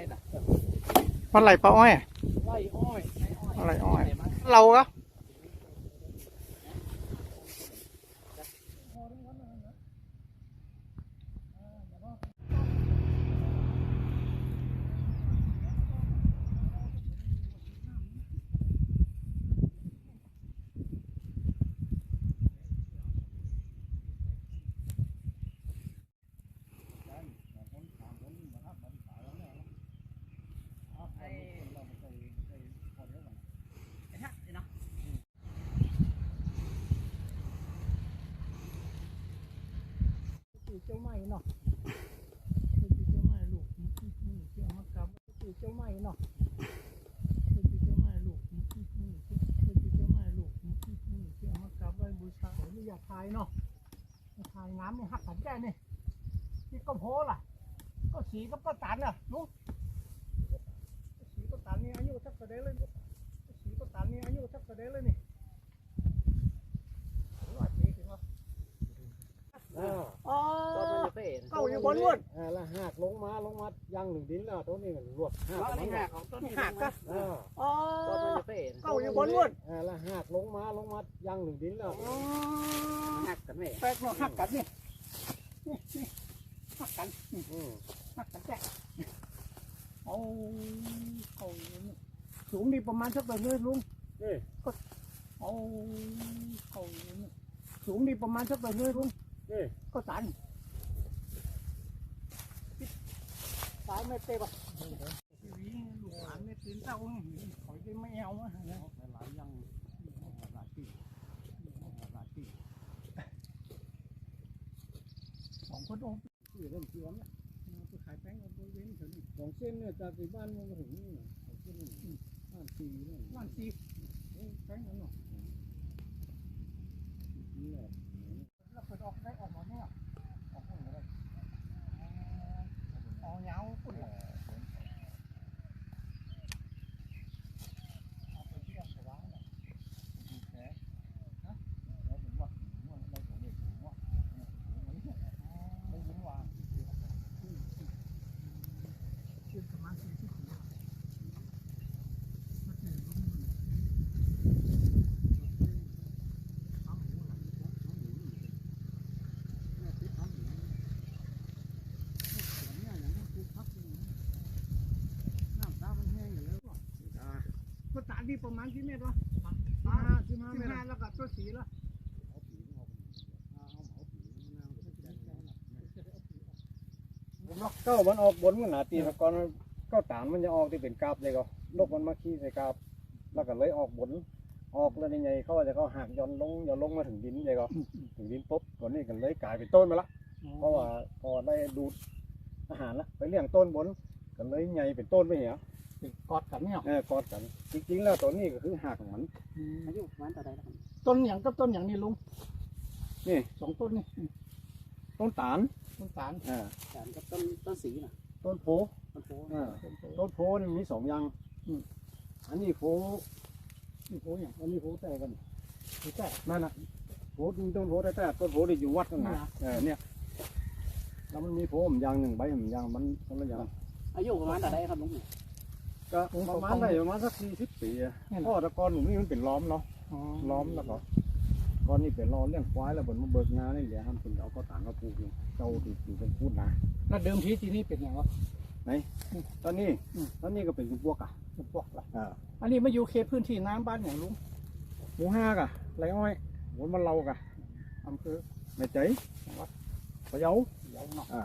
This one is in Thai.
อะไรน่ะปลาไหลปลาอ้อยไล่อ้อย อะไรอ้อยไหนมาเราก็ไอ้ คือเจ้าไม้เนาะคือเจ้าไม้ลูกนี่เจ้ามากลับคือเจ้าไม้เนาะคือเจ้าไม้ลูกนี่คือเจ้าไม้ลูกนี่เจ้ามากลับไว้บูชาขออนุญาตทายเนาะทายน้ำนี่หักกันแก่นี่นี่ก็โพล่ะ ก็สีก็ประตันน่ะลุงสีประตันนี่อายุสักกระเดเลยสีประตันนี่อายุสักกระเดเลยนี่ร้อยปีถึงวะ อ่า อ๋อ ตอนมันจะเป๋ เก้าอยู่ บนล้วนอ่าแล้วหากลงมาลงมายังหนึ่งดินแล้วตัวนี้มันรวบหากแล้วอันมันี้นหักของต้นหักก็อ่าอ๋อตอนมันจะเป๋เก้าอยู่บนล้วนอ่าแล้วหากลงมาลงมายังหนึ่งดินแล้วอ๋อหักกันแม่แปลกเนาะหักกันนี่นี่นี่หักกันอืมหักกันแจ๊กเอาเอานี่สูงดีประมาณสักแบบนี้ลุงนี่เอาเอานี่สูงดีประมาณสักแบบนี้ลุงนี่ก็ตัน สายไม่เตะปะลูกหลานไม่ตื่นเต้าขอยจะไม่เอาอะหลายยังหลายปีหลายปีสองคนโอ้ที่เริ่มเชื่อมไปขายแป้งเอาไปเว้นเถอะนี่สองเส้นเนี่ยจากที่บ้านมันมาถึงนี่สองเส้นบ้านสี่บ้านซีเอ้ยแป้งนั่นเนาะนี่แหละ แล้วเปิดออกได้ออกมาเนี่ยออกมาเลยอ๋อเหงาปุ่นเลยเอาไปที่ดอกสว่างเนี่ยดูแผลนะแล้วผมว่าม่วงเราตัวเล็กม่วงไม่ยิ้มว่าชื่อประมาณสี่สิบปีก็คือรุ่นเอาหมูหลัง ก็ตาดีประมาณกี่เมตรวะอ่าสิบห้าเมตรแล้วก็ตัวสีละผมล็อกเก้ามันออกบนมันหนาตีตะกอนเก้าตานมันจะออกที่เป็นกาบเลยก็ลกมันมาขี้ใส่กาบแล้วก็เลยออกบนออกแล้วยังไงเขาจะเขาหักย้อนลงย้อนลงมาถึงดินเลยก็ถึงดินปุ๊บตอนนี้ก็เลยกลายเป็นต้นมาละเพราะว่าพอได้ดูดอาหารละไปเลี้ยงต้นบนก็เลยใหญ่เป็นต้นไปเหรอ เป็นกอดกันเนี่ยเออกอดกัน จริงๆแล้วตัวนี้ก็คือหักของมันอายุประมาณเท่าไหร่แล้วครับต้นอย่างกับต้นอย่างนี้ลุงนี่สองต้นนี่ต้นตาลต้นตาลอ่าสารกับต้นต้นสีน่ะต้นโพต้นโพอ่าต้นโพต้นโพนี่มีสองอย่างอืมอันนี้โพนี่โพอย่างอันนี้โพแต่กันนี่แต่นั่นน่ะโพต้นโพแต่แต่ต้นโพนี่อยู่วัดนั่นนี่นะนะเออเนี่ยแล้วมันมีโพผมอย่างหนึ่งใบผมอย่างมันคนละอย่างอายุประมาณเท่าไหร่ครับลุงเนี่ย ก็ประมาณได้ประมาณสักสี่สิบปีอะเพ่อแตะกอนหนุ่มนี่มันเป็นล้อมเนาะอ๋อล้อมแล้วก็ก้อนนี้เป็นล้อเลี้ยงควายแล้วบนมาเบิกงานนี่เดี๋ยวทำเป็นเอาก็ต่างก็ปลูกอยู่เจ้าที่ที่เป็นพูดนะแล้วเดิมทีที่นี่เป็นอย่างวะตอนนี้อืมตอนนี้ก็เป็นพวกอะเป็นพวกละอ่าอันนี้มาอยู่เขตพื้นที่น้ำบ้านอย่างลุงหมูห้ากะไรอ้อยหมูมันเรากะอำเภอไม่ใจจังหวัดพะเยาเดี๋ยวเนาะอ่า